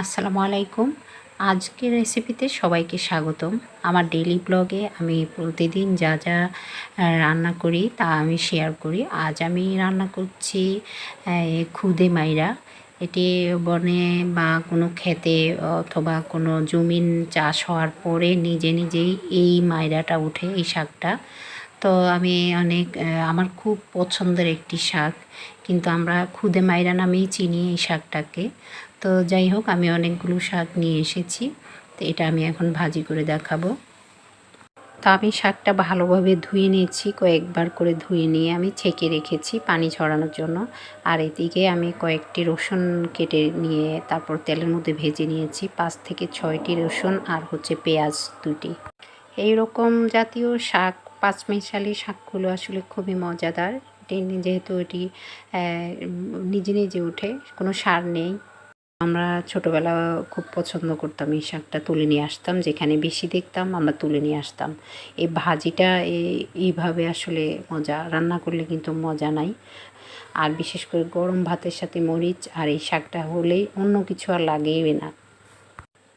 আসসালামু আলাইকুম। আজকের রেসিপিতে সবাইকে স্বাগতম। আমার ডেলি ব্লগে আমি প্রতিদিন যা যা রান্না করি তা আমি শেয়ার করি। আজ আমি রান্না করছি খুদে মাইরা। এটি বনে বা কোনো ক্ষেতে অথবা কোনো জমিন চাষ হওয়ার পরে নিজে নিজেই এই মাইরাটা উঠে এই শাকটা। তো আমি অনেক আমার খুব পছন্দের একটি শাক। কিন্তু আমরা খুদে মাইরা নামেই চিনি এই শাকটাকে। তো যাই হোক, আমি অনেকগুলো শাক নিয়ে এসেছি। তো এটা আমি এখন ভাজি করে দেখাবো। তো আমি শাকটা ভালোভাবে ধুয়ে নিয়েছি, কয়েকবার করে ধুয়ে নিয়ে আমি ছেঁকে রেখেছি পানি ছড়ানোর জন্য। আর এদিকে আমি কয়েকটি রসুন কেটে নিয়ে তারপর তেলের মধ্যে ভেজে নিয়েছি, পাঁচ থেকে ছয়টি রসুন আর হচ্ছে পেঁয়াজ দুটি এই রকম জাতীয় শাক পাঁচ পাঁচমিশালি শাকগুলো আসলে খুবই মজাদার। যেহেতু এটি নিজে নিজে ওঠে, কোনো সার নেই। আমরা ছোটোবেলা খুব পছন্দ করতাম এই শাকটা তুলে নিয়ে আসতাম, যেখানে বেশি দেখতাম আমরা তুলে নিয়ে আসতাম। এই ভাজিটা এই- এইভাবে আসলে মজা, রান্না করলে কিন্তু মজা নাই। আর বিশেষ করে গরম ভাতের সাথে মরিচ আর এই শাকটা হলেই অন্য কিছু আর লাগেই না।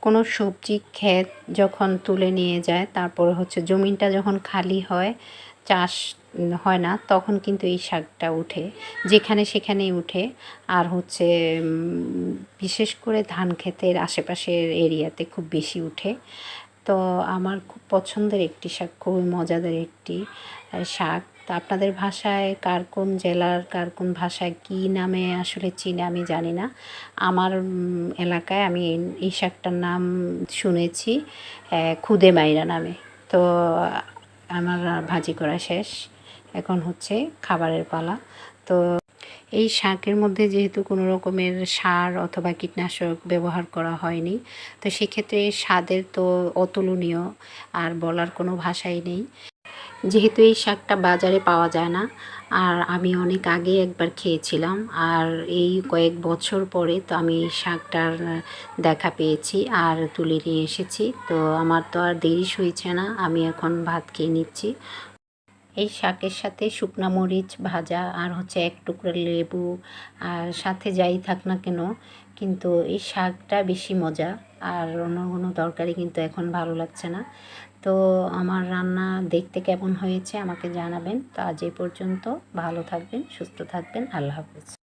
কোনো সবজি, ক্ষেত যখন তুলে নিয়ে যায়, তারপরে হচ্ছে জমিনটা যখন খালি হয় চাষ হয় না, তখন কিন্তু এই শাকটা উঠে। যেখানে সেখানেই উঠে। আর হচ্ছে বিশেষ করে ধান ক্ষেতের আশেপাশের এরিয়াতে খুব বেশি উঠে। তো আমার খুব পছন্দের একটি শাক, খুবই মজাদার একটি শাক। তা আপনাদের ভাষায় কার কোন জেলার, কার কোন ভাষায় কী নামে আসলে চিনে আমি জানি না। আমার এলাকায় আমি এই- শাকটার নাম শুনেছি খুদে মাইরা নামে। তো আমার ভাজি করা শেষ। এখন হচ্ছে খাবারের পালা। তো এই শাকের মধ্যে যেহেতু কোনো রকমের সার অথবা কীটনাশক ব্যবহার করা হয়নি, তো সেক্ষেত্রে স্বাদের তো অতুলনীয়, আর বলার কোনো ভাষাই নেই। যেহেতু এই শাকটা বাজারে পাওয়া যায় না, আর আমি অনেক আগে একবার খেয়েছিলাম, আর এই কয়েক বছর পরে তো আমি এই শাকটার দেখা পেয়েছি আর তুলে নিয়ে এসেছি। তো আমার তো আর দেরি সইছে না, আমি এখন ভাত খেয়ে নিচ্ছি। এই শাকের সাথে শুকনা মরিচ ভাজা আর হচ্ছে এক টুকরো লেবু আর সাথে যাই থাক না কেন, কিন্তু এই শাকটা বেশি মজা আর অন্য কোনো তরকারি কিন্তু এখন ভালো লাগছে না। তো আমার রান্না দেখতে কেমন হয়েছে আমাকে জানাবেন। তো আজ এই পর্যন্ত ভালো থাকবেন, সুস্থ থাকবেন, আল্লাহ হাফিজ।